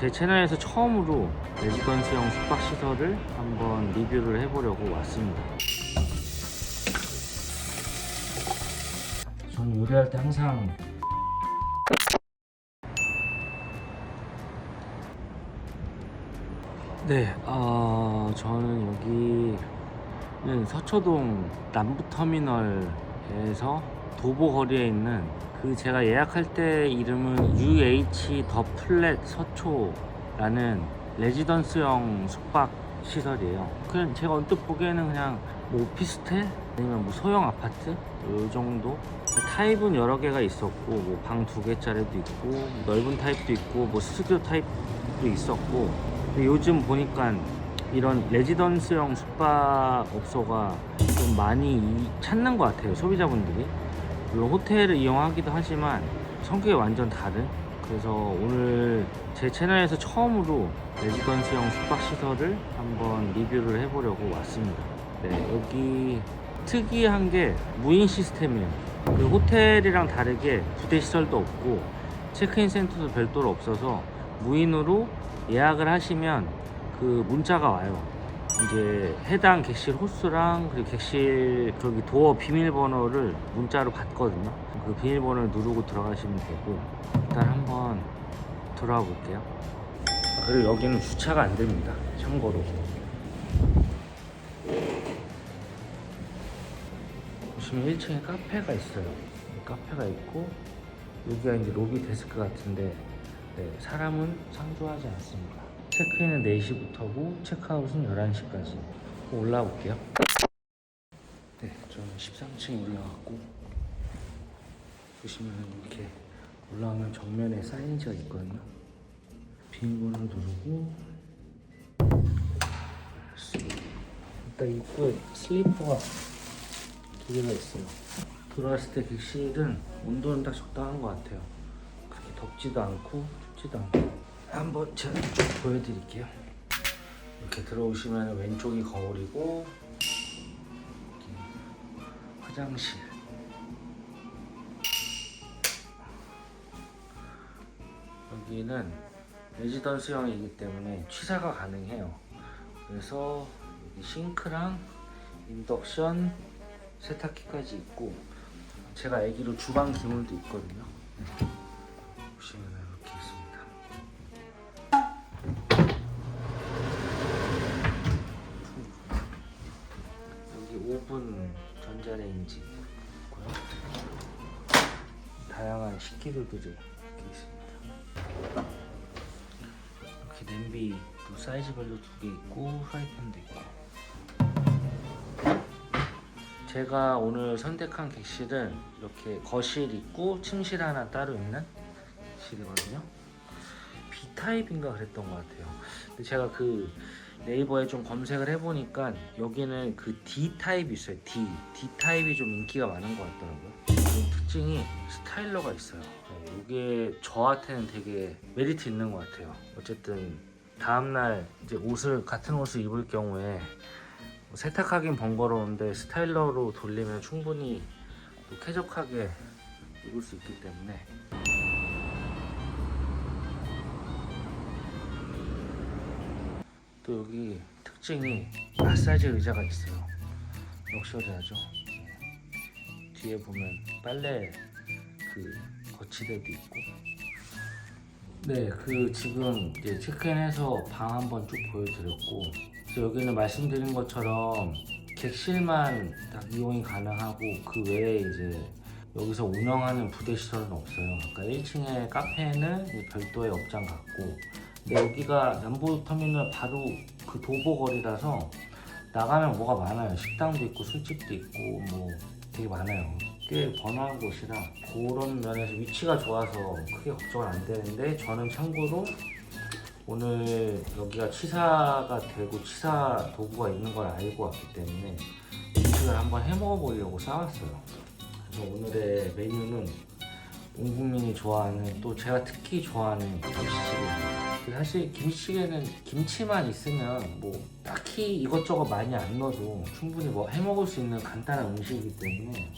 제 채널에서 처음으로 레지던스형 숙박시설을 한번 리뷰를 해보려고 왔습니다. 저는 요리할 때 항상 네, 어, 저는 여기는 서초동 남부터미널에서 도보거리에 있는 그 제가 예약할 때 이름은 UH 더 플랫 서초라는 레지던스형 숙박 시설이에요. 그냥 제가 언뜻 보기에는 그냥 뭐 오피스텔? 아니면 뭐 소형 아파트? 요 정도? 타입은 여러 개가 있었고 뭐 방 두 개짜리도 있고 넓은 타입도 있고 뭐 스튜디오 타입도 있었고. 요즘 보니까 이런 레지던스형 숙박업소가 좀 많이 이- 찾는 것 같아요 소비자분들이 물론 호텔을 이용하기도 하지만 성격이 완전 다른? 그래서 오늘 제 채널에서 처음으로 레지던스형 숙박시설을 한번 리뷰를 해보려고 왔습니다. 네 여기 특이한 게 무인 시스템이에요. 그 호텔이랑 다르게 부대 시설도 없고 체크인 센터도 별도로 없어서 무인으로 예약을 하시면 그 문자가 와요. 이제 해당 객실 호수랑 그리고 객실 저기 도어 비밀번호를 문자로 받거든요. 그 비밀번호를 누르고 들어가시면 되고 일단 한번 들어가 볼게요. 아, 그리고 여기는 주차가 안 됩니다. 참고로. 보시면 1층에 카페가 있어요. 카페가 있고 여기가 이제 로비 데스크 같은데 네, 사람은 상주하지 않습니다. 체크인은 4시부터고 체크아웃은 11시까지. 올라가 볼게요. 네, 저는 13층에 올라갔고 보시면 이렇게 올라오면 정면에 사인지가 있거든요. 비밀번호 누르고 일단 입구에 슬리퍼가 두 개가 있어요. 들어왔을 때 객실은 온도는 딱 적당한 것 같아요. 그렇게 덥지도 않고 춥지도 않고 한번 제가 쭉 보여드릴게요. 이렇게 들어오시면 왼쪽이 거울이고 화장실 여기는 레지던스형이기 때문에 취사가 가능해요. 그래서 여기 싱크랑 인덕션 세탁기까지 있고 제가 애기로 주방 기물도 있거든요. 네. 보시면 있고요. 다양한 식기류들이 이렇게 있습니다. 이렇게 냄비도 사이즈별로 두 개 있고 프라이팬도 있고 제가 오늘 선택한 객실은 이렇게 거실 있고 침실 하나 따로 있는 객실이거든요. B 타입인가 그랬던 것 같아요. 근데 제가 그 네이버에 좀 검색을 해보니까 여기는 그 D 타입이 있어요. D D 타입이 좀 인기가 많은 것 같더라고요. 이 특징이 스타일러가 있어요. 네, 이게 저한테는 되게 메리트 있는 것 같아요. 어쨌든 다음날 이제 옷을 같은 옷을 입을 경우에 뭐 세탁하긴 번거로운데 스타일러로 돌리면 충분히 또 쾌적하게 입을 수 있기 때문에 또 여기 특징이 마사지 의자가 있어요 럭셔리하죠 네. 뒤에 보면 빨래 그 거치대도 있고 네, 그 지금 이제 체크인해서 방 한번 쭉 보여드렸고 여기는 말씀드린 것처럼 객실만 딱 이용이 가능하고 그 외에 이제 여기서 운영하는 부대 시설은 없어요. 그러니까 1층에 카페는 별도의 업장 같고 여기가 남부터미널 바로 그 도보거리라서 나가면 뭐가 많아요. 식당도 있고 술집도 있고 뭐 되게 많아요. 꽤 번화한 곳이라 그런 면에서 위치가 좋아서 크게 걱정은 안 되는데 저는 참고로 오늘 여기가 치사가 되고 치사 도구가 있는 걸 알고 왔기 때문에 음식을 한번 해 먹어보려고 싸왔어요. 그래서 오늘의 메뉴는 온 국민이 좋아하는 또 제가 특히 좋아하는 김치찌개입니다. 사실 김치찌개는 김치만 있으면 뭐 딱히 이것저것 많이 안 넣어도 충분히 뭐 해 먹을 수 있는 간단한 음식이기 때문에.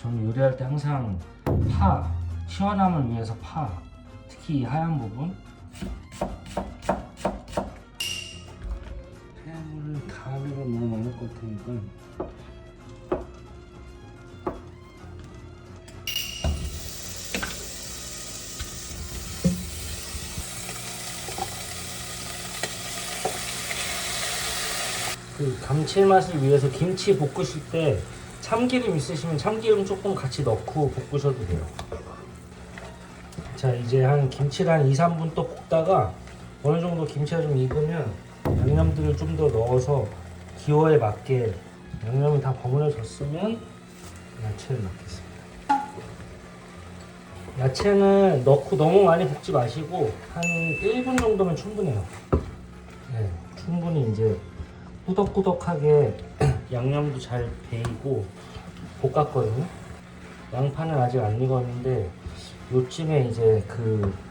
저는 요리할 때 항상 파 시원함을 위해서 파 특히 이 하얀 부분. 해물을 가루가 너무 많을 것 같으니까 그 감칠맛을 위해서 김치 볶으실 때 참기름 있으시면 참기름 조금 같이 넣고 볶으셔도 돼요. 자 이제 한 김치를 한 2, 3분 또 볶다가 어느 정도 김치가 좀 익으면 양념들을 좀 더 넣어서 기호에 맞게 양념이 다 버무려졌으면 야채를 넣겠습니다. 야채는 넣고 너무 많이 볶지 마시고 한 1분 정도면 충분해요. 네, 충분히 이제 꾸덕꾸덕하게 양념도 잘 배이고 볶았거든요. 양파는 아직 안 익었는데 요쯤에 이제 그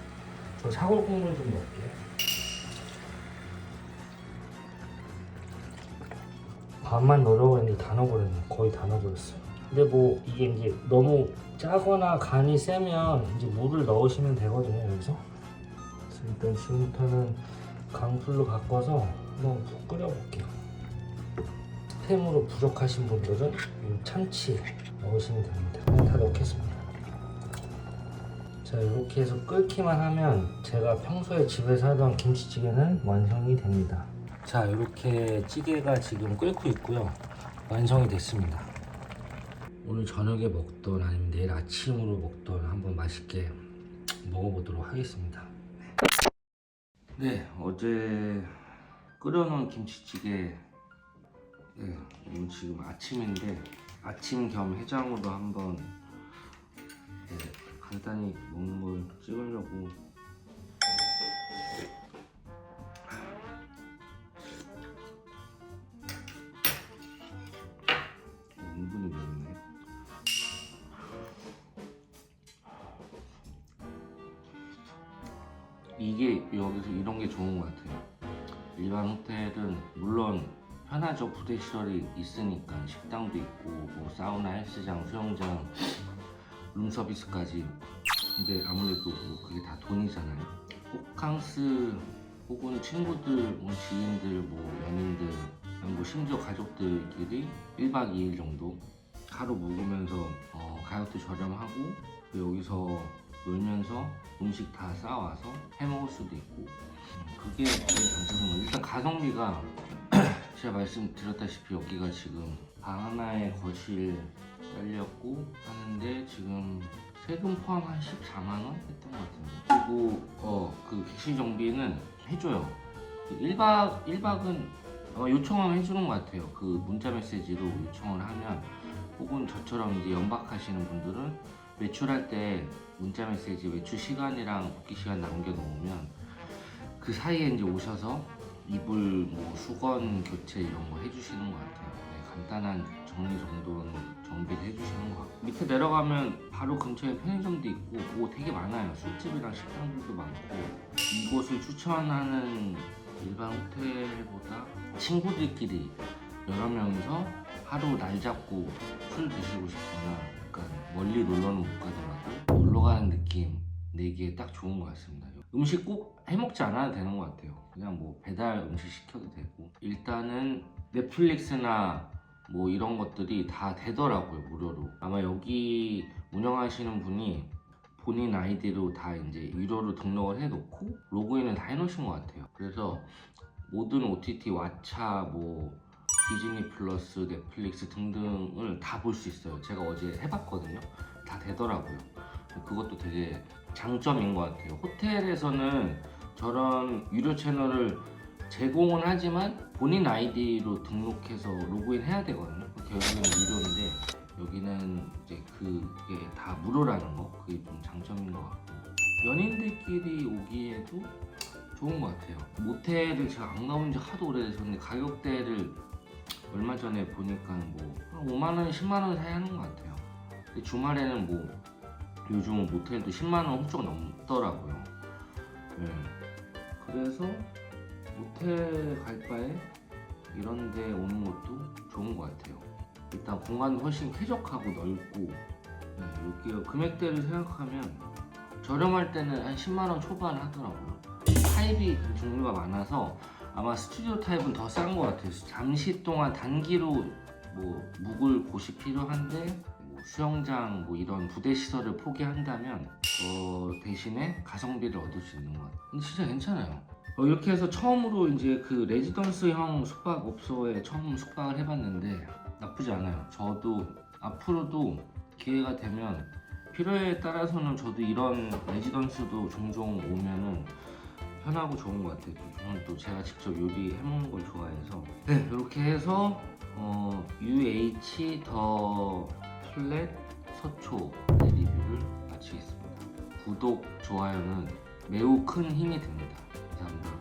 저 사골 국물 좀 넣을게요. 반만 넣으려고 했는데 다 넣어버렸네. 거의 다 넣어버렸어요. 근데 뭐 이게 이제 너무 짜거나 간이 세면 이제 물을 넣으시면 되거든요. 여기서. 일단 지금부터는 강불로 바꿔서 한번 푹 끓여볼게요. 스팸으로 부족하신 분들은 이 참치 넣으시면 됩니다. 다 넣겠습니다. 자 이렇게 해서 끓기만 하면 제가 평소에 집에서 하던 김치찌개는 완성이 됩니다. 자 이렇게 찌개가 지금 끓고 있고요. 완성이 됐습니다. 오늘 저녁에 먹던 아니면 내일 아침으로 먹던 한번 맛있게 먹어보도록 하겠습니다. 네 어제 끓여놓은 김치찌개 네, 오늘 지금 아침인데 아침 겸 해장으로 한번 네, 간단히 먹는 걸 찍으려고. 어, 은근히 맵네 이게 여기서 이런 게 좋은 것 같아요. 일반 호텔은 물론 편하죠 부대 시설이 있으니까 식당도 있고 뭐 사우나 헬스장 수영장 룸서비스까지. 근데 아무래도 뭐 그게 다 돈이잖아요. 호캉스 혹은 친구들 뭐 지인들 뭐 연인들 뭐 심지어 가족들끼리 1박 2일 정도 하루 묵으면서 어, 가격도 저렴하고 또 여기서 놀면서 음식 다 싸와서 해 먹을 수도 있고. 음, 그게 장점인 거예요. 일단 가성비가 제가 말씀드렸다시피 여기가 지금 방 하나에 거실 딸렸고 하는데 지금 세금 포함 한 14만 원 했던 것 같은데. 그리고 어 그 객실 정비는 해줘요. 1박 1박은 아마 요청하면 해주는 것 같아요. 그 문자 메시지로 요청을 하면 혹은 저처럼 이제 연박하시는 분들은 외출할 때 문자 메시지 외출 시간이랑 복귀 시간 남겨놓으면 그 사이에 이제 오셔서 이불 뭐 수건 교체 이런 거 해주시는 것 같아요. 네, 간단한 정리 정도는 정비를 해주시는 것 같고 밑에 내려가면 바로 근처에 편의점도 있고 뭐 되게 많아요. 술집이랑 식당들도 많고 이곳을 추천하는 일반 호텔보다 친구들끼리 여러 명이서 하루 날 잡고 술 드시고 싶거나 약간 멀리 놀러는 못 가더라도 놀러 가는 느낌 내기에 딱 좋은 것 같습니다. 음식 꼭 해먹지 않아도 되는 것 같아요. 그냥 뭐 배달 음식 시켜도 되고. 일단은 넷플릭스나 뭐 이런 것들이 다 되더라고요 무료로. 아마 여기 운영하시는 분이 본인 아이디로 다 이제 유료로 등록을 해놓고 로그인을 다 해놓으신 것 같아요. 그래서 모든 OTT 왓챠 뭐 디즈니 플러스 넷플릭스 등등을 다 볼 수 있어요. 제가 어제 해봤거든요. 다 되더라고요. 그것도 되게 장점인 것 같아요. 호텔에서는 저런 유료 채널을 제공은 하지만 본인 아이디로 등록해서 로그인 해야 되거든요. 결국에는 유료인데 여기는 이제 그게 다 무료라는 거 그게 좀 장점인 것 같고 연인들끼리 오기에도 좋은 것 같아요. 모텔을 제가 안 가본 지 하도 오래돼서는데 가격대를 얼마 전에 보니까 뭐한 5만 원, 10만 원 사이 하는 것 같아요. 근데 주말에는 뭐 요즘은 모텔도 10만 원 훌쩍 넘더라고요. 네. 그래서 모텔 갈 바에 이런 데 오는 것도 좋은 것 같아요. 일단 공간도 훨씬 쾌적하고 넓고 네, 여기 금액대를 생각하면 저렴할 때는 한 10만 원 초반 하더라고요. 타입이 종류가 많아서 아마 스튜디오 타입은 더 싼 것 같아요. 잠시 동안 단기로 뭐 묵을 곳이 필요한데 뭐 수영장 뭐 이런 부대 시설을 포기한다면 어, 대신에 가성비를 얻을 수 있는 것 같아요. 근데 진짜 괜찮아요. 어, 이렇게 해서 처음으로 이제 그 레지던스형 숙박업소에 처음 숙박을 해봤는데 나쁘지 않아요. 저도 앞으로도 기회가 되면 필요에 따라서는 저도 이런 레지던스도 종종 오면은 편하고 좋은 것 같아요. 또 저는 또 제가 직접 요리해 먹는 걸 좋아해서 네 이렇게 해서 어, UH 더 플랫 서초 리뷰를 마치겠습니다. 구독 좋아요는 매우 큰 힘이 됩니다. 감사합니다.